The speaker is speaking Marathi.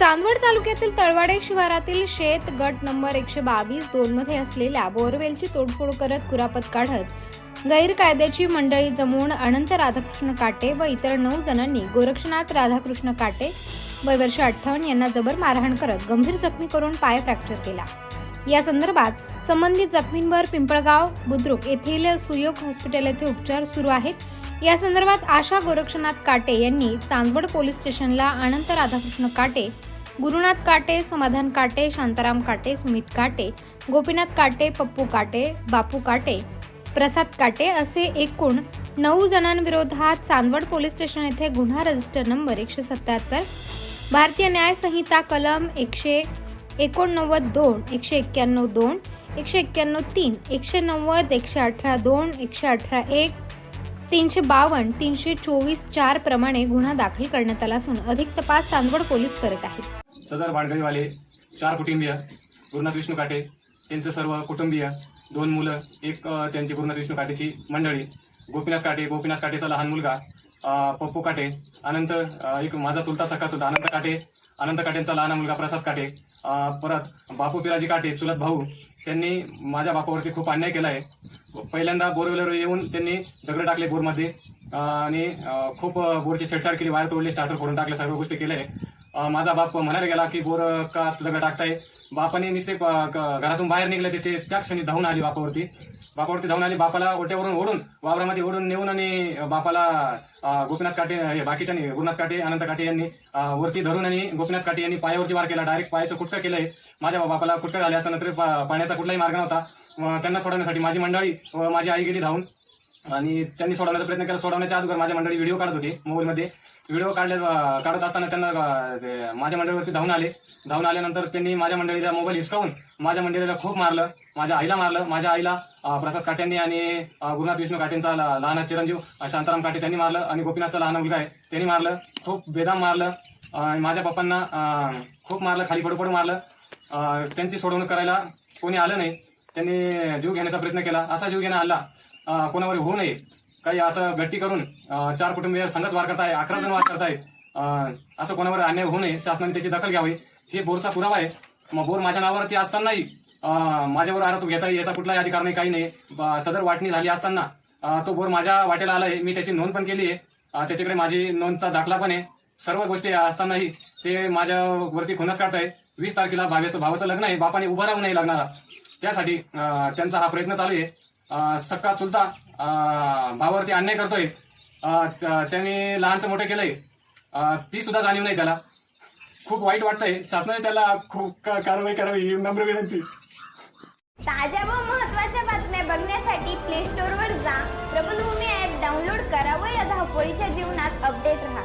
चांदवड तालुक्यातील तळवाडे शिवारातील शेत गट नंबर एकशे बावीस दोन मध्ये असलेल्या बोरवेलची तोडफोड करत कुरापत काढत गैरकायद्याची मंडळी जमवून अनंत राधाकृष्ण काटे व इतर नऊ जणांनी गोरक्षनाथ राधाकृष्ण काटे वय वर्ष अठ्ठावन्न यांना जबर मारहाण करत गंभीर जखमी करून पाय फ्रॅक्चर केला. या संदर्भात संबंधित जखमींवर पिंपळगाव बुद्रुक येथील सुयोग हॉस्पिटल येथे उपचार सुरू आहेत. या संदर्भात आशा गोरक्षनाथ काटे यांनी चांदवड पोलीस स्टेशनला अनंत राधाकृष्ण काटे गुरुनाथ काटे समाधान काटे शांताराम काटे सुमित काटे गोपीनाथ काटे पप्पू काटे बापू काटे प्रसाद काटे असे एकूण नऊ जणांविरोधात चांदवड पोलीस स्टेशन येथे गुन्हा रजिस्टर नंबर एकशे सत्याहत्तर भारतीय न्याय संहिता कलम एकशे एकोणनव्वद दोन एकशे एक्क्याण्णव दोन एकशे एक्क्याण्णव तीन एकशे नव्वद एकशे अठरा दोन एकशे अठरा एक तीनशे बावन्न तीनशे चोवीस चार प्रमाणे गुन्हा दाखल करण्यात आला असून अधिक तपास चांदवड पोलीस करत आहेत. सदर भाडगळीवाले चार कुटुंबीय गुरुनाथ विष्णू काटे त्यांचं सर्व कुटुंबीय दोन मुलं एक त्यांची गुरुनाथ विष्णू काटेची मंडळी. गोपीनाथ काटे गोपीनाथ काटेचा लहान मुलगा पप्पू काटे अनंत एक माझा चुलता सखात होता अनंत काटे अनंत काटेंचा लहान मुलगा प्रसाद काटे परत बापू पिराजी काटे चुलत भाऊ त्यांनी माझ्या बापावरती खूप अन्याय केला आहे पहिल्यांदा बोरवेलर येऊन त्यांनी दगड टाकले बोरमध्ये आणि खूप बोरची छेडछाड केली वायर तोडले स्टार्टर फोडून टाकले सर्व गोष्टी केल्या. आहे माझा बाप म्हणायला गेला की बोर का दगड टाकताय बापाने नुसते क- घरातून बाहेर निघले तिथे. त्या क्षणी धावून आली बापावरती. बापावरती धावून आली बापाला ओट्यावरून ओढून वावरामध्ये ओढून नेऊन आणि बापाला गोपीनाथ काटे बाकीच्या गुरुनाथ काटे अनंत काटे यांनी वरती धरून आणि गोपीनाथ काटे यांनी पायावरती वार केला. डायरेक्ट पायाचं कुटकं केलंय. माझ्या बापाला कुटकं झाले असताना पा- पाण्याचा कुठलाही मार्ग नव्हता. त्यांना सोडवण्यासाठी माझी मंडळी व माझी आई गेली धावून. आणि त्यांनी सोडवण्याचा प्रयत्न केला. सोडवण्याच्या अगोदर माझ्या मंडळी व्हिडिओ काढत होते मोबाईलमध्ये व्हिडिओ काढले काढत असताना त्यांना माझ्या मंडळीवरती धावून आले. धावून आल्यानंतर त्यांनी माझ्या मंडळीला मोबाईल हिसकावून माझ्या मंडळीला खूप मारलं माझ्या आईला मारलं. माझ्या आईला प्रसाद काट्यांनी आणि गुरुनाथ विष्णू काटेंचा लहान चिरंजीव शांताराम काटे त्यांनी मारलं आणि गोपीनाथचा लहान मुलगा आहे त्यांनी मारलं. खूप बेदाम मारलं माझ्या पप्पांना खूप मारलं खाली पडू पडू मारलं. त्यांची सोडवणूक करायला कोणी आलं नाही. त्यांनी जीव घेण्याचा प्रयत्न केला. असा जीव घेणं आला कोणावर होऊ नये. काही आता गट्टी करून चार कुटुंबीय संघच वार करताय अकरा जण वार करताय. असं कोणावर अन्याय होऊ नये शासनाने त्याची दखल घ्यावी. हे बोरचा पुरावा आहे. मग बोर माझ्या नावावरती असतानाही माझ्यावर आरोप घेता याचा कुठलाही अधिकार नाही काही नाही. सदर वाटणी झाली असताना तो बोर माझ्या वाटेला आलाय मी त्याची नोंद पण केली आहे. त्याच्याकडे माझी नोंदचा दाखला पण आहे. सर्व गोष्टी असतानाही ते माझ्यावरती खुनस काढताय. वीस तारखेला भाव्याचं भावाचं लग्न आहे बापाने उभं राहू नाही लग्नाला त्यासाठी त्यांचा हा प्रयत्न चालू आहे. सक्का चुलता भावावरती अन्याय करतोय. त्यांनी लहानचं मोठं केलंय. ती सुद्धा जाणीव नाही त्याला. खूप वाईट वाटतंय. शासनाने त्याला खूप कारवाई करावी ही नम्र विनंती. ताज्या व महत्त्वाच्या बातम्या बघण्यासाठी प्ले स्टोअरवर जा. प्रबलभूमी ऍप डाउनलोड करा व या धावपळीच्या जीवनात अपडेट राहा.